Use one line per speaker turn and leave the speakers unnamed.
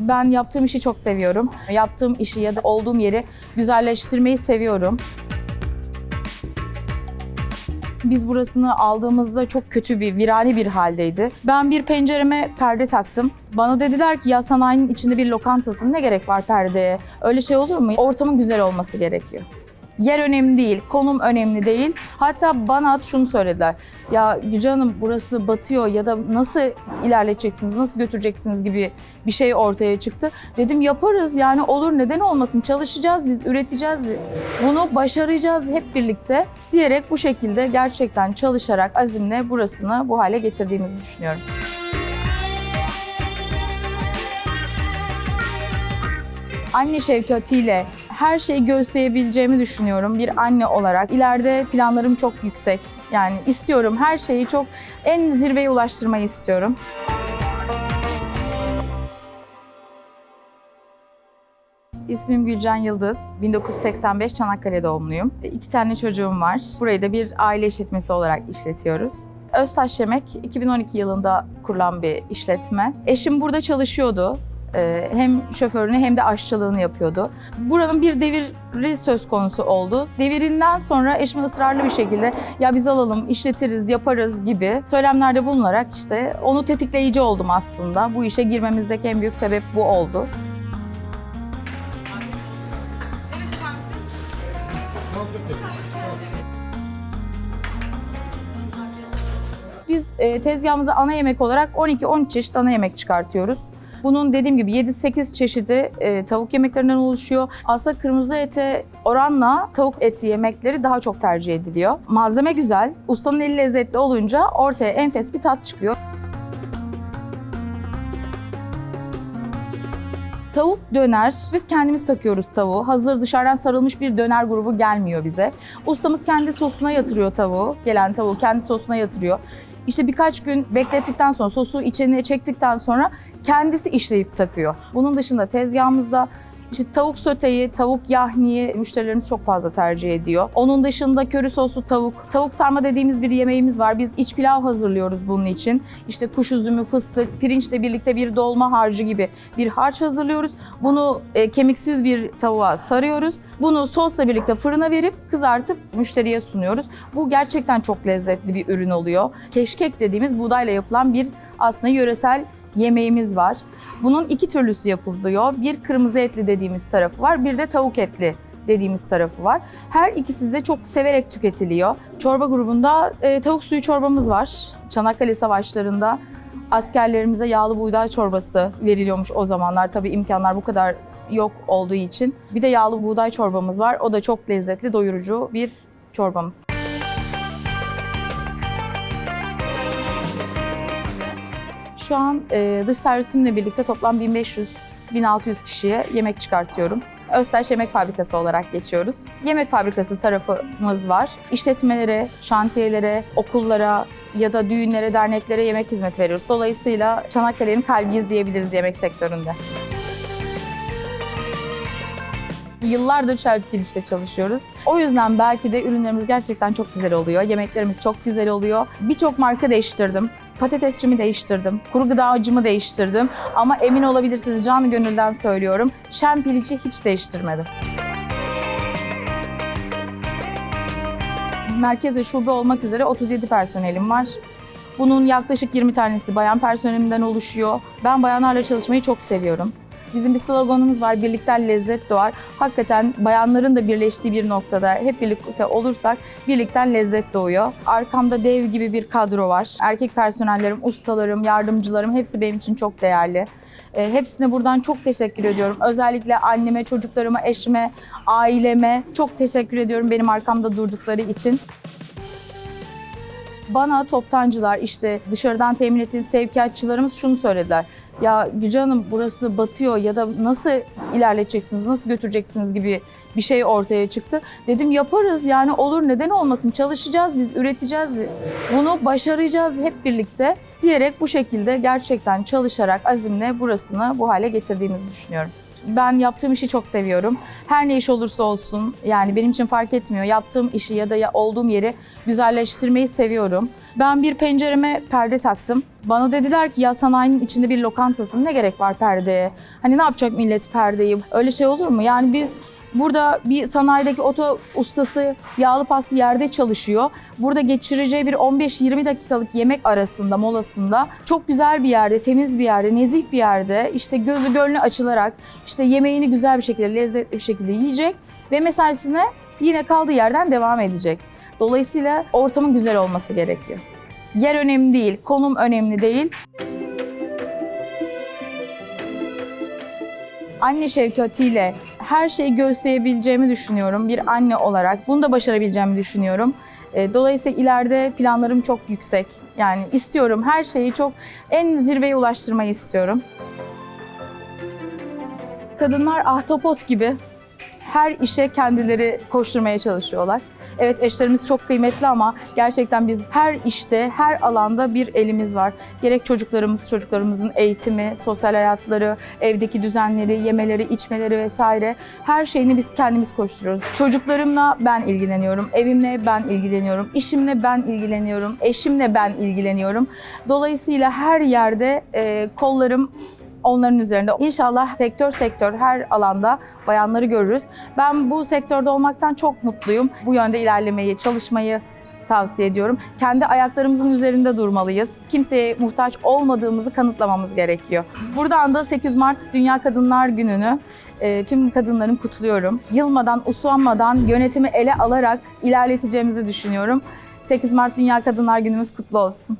Ben yaptığım işi çok seviyorum. Yaptığım işi ya da olduğum yeri güzelleştirmeyi seviyorum. Biz burasını aldığımızda çok kötü bir, virani bir haldeydi. Ben bir pencereme perde taktım. Bana dediler ki ya sanayinin içinde bir lokantasın ne gerek var perdeye? Öyle şey olur mu? Ortamın güzel olması gerekiyor. Yer önemli değil, konum önemli değil. Hatta bana şunu söylediler. Ya Yüce Hanım burası batıyor ya da nasıl ilerleteceksiniz, nasıl götüreceksiniz gibi bir şey ortaya çıktı. Dedim yaparız yani olur neden olmasın çalışacağız biz, üreteceğiz. Bunu başaracağız hep birlikte diyerek bu şekilde gerçekten çalışarak azimle burasını bu hale getirdiğimizi düşünüyorum. anne şefkatiyle her şeyi göğüsleyebileceğimi düşünüyorum bir anne olarak. İleride planlarım çok yüksek. Yani istiyorum her şeyi çok en zirveye ulaştırmayı istiyorum. İsmim Gülcan Yıldız. 1985 Çanakkale doğumluyum. İki tane çocuğum var. Burayı da bir aile işletmesi olarak işletiyoruz. Öztaş Yemek 2012 yılında kurulan bir işletme. Eşim burada çalışıyordu. Ee, hem şoförünü hem de aşçılığını yapıyordu. Buranın bir deviri söz konusu oldu. Devirinden sonra eşim ısrarlı bir şekilde ya biz alalım, işletiriz, yaparız gibi söylemlerde bulunarak işte onu tetikleyici oldum aslında. Bu işe girmemizdeki en büyük sebep bu oldu. Biz e, tezgahımıza ana yemek olarak 12-13 çeşit ana yemek çıkartıyoruz. Bunun dediğim gibi 7-8 çeşidi e, tavuk yemeklerinden oluşuyor. Aslında kırmızı ete oranla tavuk eti yemekleri daha çok tercih ediliyor. Malzeme güzel, ustanın eli lezzetli olunca ortaya enfes bir tat çıkıyor. Tavuk döner, biz kendimiz takıyoruz tavuğu. Hazır dışarıdan sarılmış bir döner grubu gelmiyor bize. Ustamız kendi sosuna yatırıyor tavuğu, gelen tavuğu kendi sosuna yatırıyor. İşte birkaç gün beklettikten sonra, sosu içine çektikten sonra kendisi işleyip takıyor. Bunun dışında tezgahımızda işte tavuk söteyi, tavuk yahniyi müşterilerimiz çok fazla tercih ediyor. Onun dışında köri soslu tavuk, tavuk sarma dediğimiz bir yemeğimiz var. Biz iç pilav hazırlıyoruz bunun için. İşte kuş üzümü, fıstık, pirinçle birlikte bir dolma harcı gibi bir harç hazırlıyoruz. Bunu e, kemiksiz bir tavuğa sarıyoruz. Bunu sosla birlikte fırına verip kızartıp müşteriye sunuyoruz. Bu gerçekten çok lezzetli bir ürün oluyor. Keşkek dediğimiz buğdayla yapılan bir aslında yöresel yemeğimiz var. Bunun iki türlüsü yapılıyor. Bir kırmızı etli dediğimiz tarafı var, bir de tavuk etli dediğimiz tarafı var. Her ikisi de çok severek tüketiliyor. Çorba grubunda e, tavuk suyu çorbamız var. Çanakkale Savaşları'nda askerlerimize yağlı buğday çorbası veriliyormuş o zamanlar. Tabii imkanlar bu kadar yok olduğu için. Bir de yağlı buğday çorbamız var. O da çok lezzetli, doyurucu bir çorbamız. Şu an e, dış servisimle birlikte toplam 1500-1600 kişiye yemek çıkartıyorum. Öztaş Yemek Fabrikası olarak geçiyoruz. Yemek fabrikası tarafımız var. İşletmelere, şantiyelere, okullara ya da düğünlere, derneklere yemek hizmeti veriyoruz. Dolayısıyla Çanakkale'nin kalbiyiz diyebiliriz yemek sektöründe. Yıllardır Şerpil işte çalışıyoruz. O yüzden belki de ürünlerimiz gerçekten çok güzel oluyor. Yemeklerimiz çok güzel oluyor. Birçok marka değiştirdim. Patatesçimi değiştirdim. Kuru gıdacımı değiştirdim. Ama emin olabilirsiniz canı gönülden söylüyorum. Şempilici hiç değiştirmedim. Merkez ve şube olmak üzere 37 personelim var. Bunun yaklaşık 20 tanesi bayan personelimden oluşuyor. Ben bayanlarla çalışmayı çok seviyorum. Bizim bir sloganımız var, birlikten lezzet doğar. Hakikaten bayanların da birleştiği bir noktada hep birlikte olursak birlikten lezzet doğuyor. Arkamda dev gibi bir kadro var. Erkek personellerim, ustalarım, yardımcılarım hepsi benim için çok değerli. E, hepsine buradan çok teşekkür ediyorum. Özellikle anneme, çocuklarıma, eşime, aileme çok teşekkür ediyorum benim arkamda durdukları için bana toptancılar işte dışarıdan temin ettiğiniz sevkiyatçılarımız şunu söylediler. Ya Güce Hanım burası batıyor ya da nasıl ilerleteceksiniz, nasıl götüreceksiniz gibi bir şey ortaya çıktı. Dedim yaparız yani olur neden olmasın çalışacağız biz, üreteceğiz. Bunu başaracağız hep birlikte diyerek bu şekilde gerçekten çalışarak azimle burasını bu hale getirdiğimizi düşünüyorum. Ben yaptığım işi çok seviyorum. Her ne iş olursa olsun yani benim için fark etmiyor. Yaptığım işi ya da ya olduğum yeri güzelleştirmeyi seviyorum. Ben bir pencereme perde taktım. Bana dediler ki ya sanayinin içinde bir lokantasın ne gerek var perdeye? Hani ne yapacak millet perdeyi? Öyle şey olur mu? Yani biz Burada bir sanayideki oto ustası yağlı paslı yerde çalışıyor. Burada geçireceği bir 15-20 dakikalık yemek arasında, molasında çok güzel bir yerde, temiz bir yerde, nezih bir yerde işte gözü gönlü açılarak işte yemeğini güzel bir şekilde, lezzetli bir şekilde yiyecek ve mesaisine yine kaldığı yerden devam edecek. Dolayısıyla ortamın güzel olması gerekiyor. Yer önemli değil, konum önemli değil. anne şefkatiyle her şeyi göğüsleyebileceğimi düşünüyorum bir anne olarak. Bunu da başarabileceğimi düşünüyorum. E, Dolayısıyla ileride planlarım çok yüksek. Yani istiyorum her şeyi çok en zirveye ulaştırmayı istiyorum. Kadınlar ahtapot gibi her işe kendileri koşturmaya çalışıyorlar. Evet eşlerimiz çok kıymetli ama gerçekten biz her işte, her alanda bir elimiz var. Gerek çocuklarımız, çocuklarımızın eğitimi, sosyal hayatları, evdeki düzenleri, yemeleri, içmeleri vesaire her şeyini biz kendimiz koşturuyoruz. Çocuklarımla ben ilgileniyorum, evimle ben ilgileniyorum, işimle ben ilgileniyorum, eşimle ben ilgileniyorum. Dolayısıyla her yerde e, kollarım onların üzerinde. İnşallah sektör sektör her alanda bayanları görürüz. Ben bu sektörde olmaktan çok mutluyum. Bu yönde ilerlemeyi, çalışmayı tavsiye ediyorum. Kendi ayaklarımızın üzerinde durmalıyız. Kimseye muhtaç olmadığımızı kanıtlamamız gerekiyor. Buradan da 8 Mart Dünya Kadınlar Günü'nü e, tüm kadınların kutluyorum. Yılmadan, usanmadan yönetimi ele alarak ilerleteceğimizi düşünüyorum. 8 Mart Dünya Kadınlar Günümüz kutlu olsun.